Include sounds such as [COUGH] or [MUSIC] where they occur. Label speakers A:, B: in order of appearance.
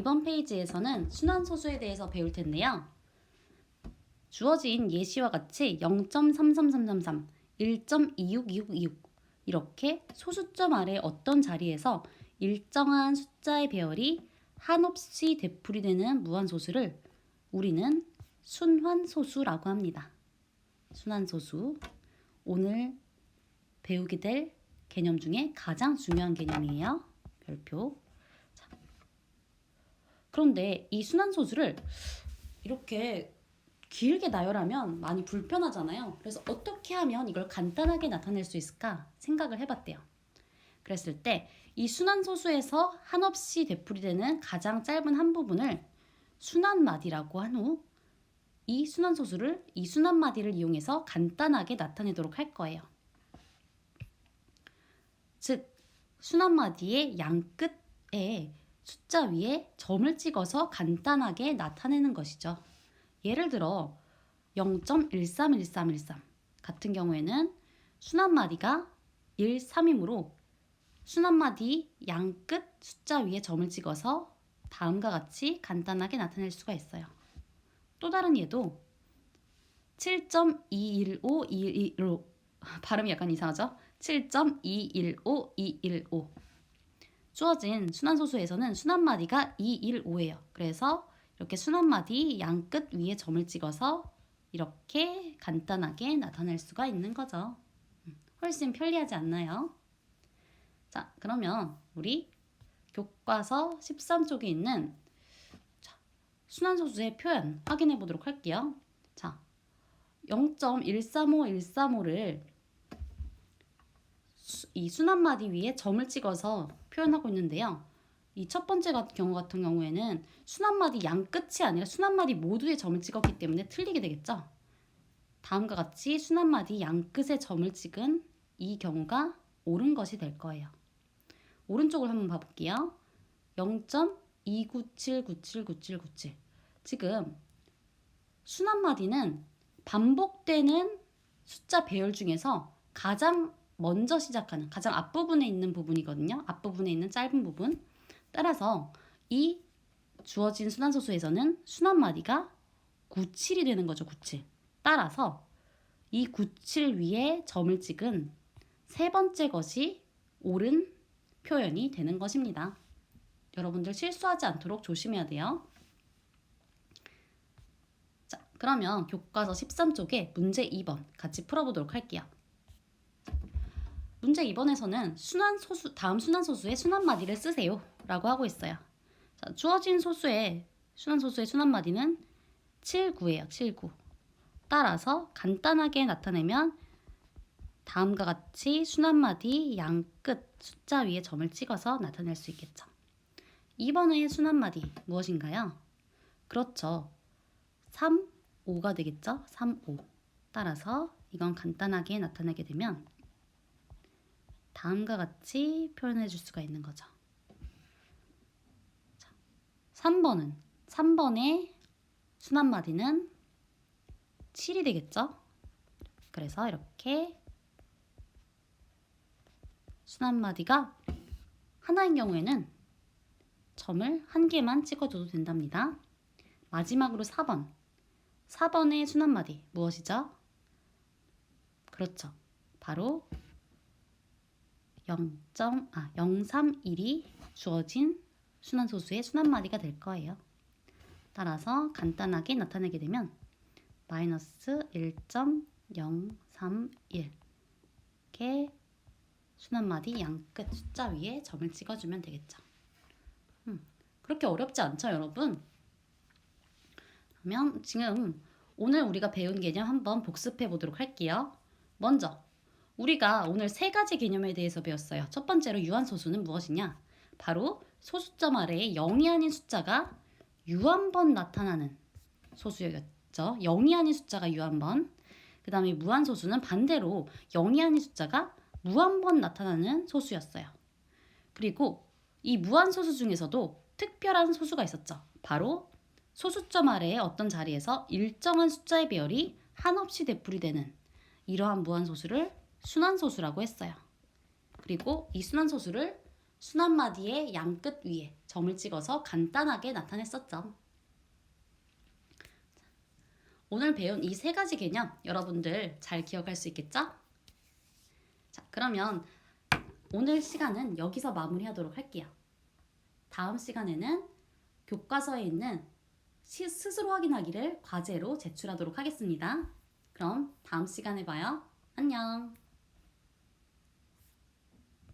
A: 이번 페이지에서는 순환소수에 대해서 배울 텐데요. 주어진 예시와 같이 0.33333, 1.262626 이렇게 소수점 아래 어떤 자리에서 일정한 숫자의 배열이 한없이 되풀이 되는 무한소수를 우리는 순환소수라고 합니다. 순환소수. 오늘 배우게 될 개념 중에 가장 중요한 개념이에요. 별표. 자. 그런데 이 순환소수를 이렇게 길게 나열하면 많이 불편하잖아요. 그래서 어떻게 하면 이걸 간단하게 나타낼 수 있을까 생각을 해봤대요. 그랬을 때 이 순환소수에서 한없이 되풀이되는 가장 짧은 한 부분을 순환마디라고 한 후 이 순환소수를 이 순환마디를 이용해서 간단하게 나타내도록 할 거예요. 즉 순환마디의 양끝에 숫자 위에 점을 찍어서 간단하게 나타내는 것이죠. 예를 들어 0.131313 같은 경우에는 순환마디가 1, 3이므로 순환마디 양끝 숫자 위에 점을 찍어서 다음과 같이 간단하게 나타낼 수가 있어요. 또 다른 예도 7.215215 [LAUGHS] 발음이 약간 이상하죠? 7.215215 주어진 순환소수에서는 순환마디가 215예요. 그래서 이렇게 순환마디 양끝 위에 점을 찍어서 이렇게 간단하게 나타낼 수가 있는 거죠. 음, 훨씬 편리하지 않나요? 자, 그러면 우리 교과서 13쪽에 있는 자, 순환소수의 표현 확인해 보도록 할게요. 자, 0.135135를 이 순환마디 위에 점을 찍어서 표현하고 있는데요. 이 첫 번째 경우 같은 경우에는 순환마디 양 끝이 아니라 순환마디 모두에 점을 찍었기 때문에 틀리게 되겠죠. 다음과 같이 순환마디 양 끝에 점을 찍은 이 경우가 옳은 것이 될 거예요. 오른쪽을 한번 봐볼게요. 0.297979797 지금 순환마디는 반복되는 숫자 배열 중에서 가장 먼저 시작하는 가장 앞부분에 있는 부분이거든요. 앞부분에 있는 짧은 부분. 따라서 이 주어진 순환소수에서는 순환마디가 97이 되는 거죠. 97. 따라서 이 97 위에 점을 찍은 세 번째 것이 옳은 표현이 되는 것입니다. 여러분들 실수하지 않도록 조심해야 돼요. 자, 그러면 교과서 13쪽에 문제 2번 같이 풀어보도록 할게요. 문제 2번에서는 순환 소수 다음 순환 소수의 순환 마디를 쓰세요라고 하고 있어요. 자, 주어진 소수의 순환 소수의 순환 마디는 7, 9예요. 7, 9. 따라서 간단하게 나타내면 다음과 같이 순환 마디 양 끝 숫자 위에 점을 찍어서 나타낼 수 있겠죠. 2번의 순환 마디 무엇인가요? 그렇죠. 3, 5가 되겠죠? 3, 5. 따라서 이건 간단하게 나타내게 되면 다음과 같이 표현해 줄 수가 있는 거죠. 자, 3번은 3번의 순환마디는 7이 되겠죠? 그래서 이렇게 순환마디가 하나인 경우에는 점을 한 개만 찍어줘도 된답니다. 마지막으로 4번. 4번의 순환마디 무엇이죠? 그렇죠. 바로 0. 아, 031이 주어진 순환소수의 순환마디가 될 거예요. 따라서 간단하게 나타내게 되면 마이너스 1.031 이렇게 순환마디 양끝 숫자 위에 점을 찍어주면 되겠죠. 음, 그렇게 어렵지 않죠, 여러분? 그러면 지금 오늘 우리가 배운 개념 한번 복습해 보도록 할게요. 먼저 우리가 오늘 세 가지 개념에 대해서 배웠어요. 첫 번째로 유한소수는 무엇이냐? 바로 소수점 아래에 0이 아닌 숫자가 유한번 나타나는 소수였죠. 0이 아닌 숫자가 유한번. 그 다음에 무한소수는 반대로 0이 아닌 숫자가 무한번 나타나는 소수였어요. 그리고 이 무한소수 중에서도 특별한 소수가 있었죠. 바로 소수점 아래의 어떤 자리에서 일정한 숫자의 배열이 한없이 되풀이되는 이러한 무한소수를 순환소수라고 했어요. 그리고 이 순환소수를 순한마디의 양끝 위에 점을 찍어서 간단하게 나타냈었죠. 오늘 배운 이 세 가지 개념 여러분들 잘 기억할 수 있겠죠? 자, 그러면 오늘 시간은 여기서 마무리하도록 할게요. 다음 시간에는 교과서에 있는 시- 스스로 확인하기를 과제로 제출하도록 하겠습니다. 그럼 다음 시간에 봐요. 안녕.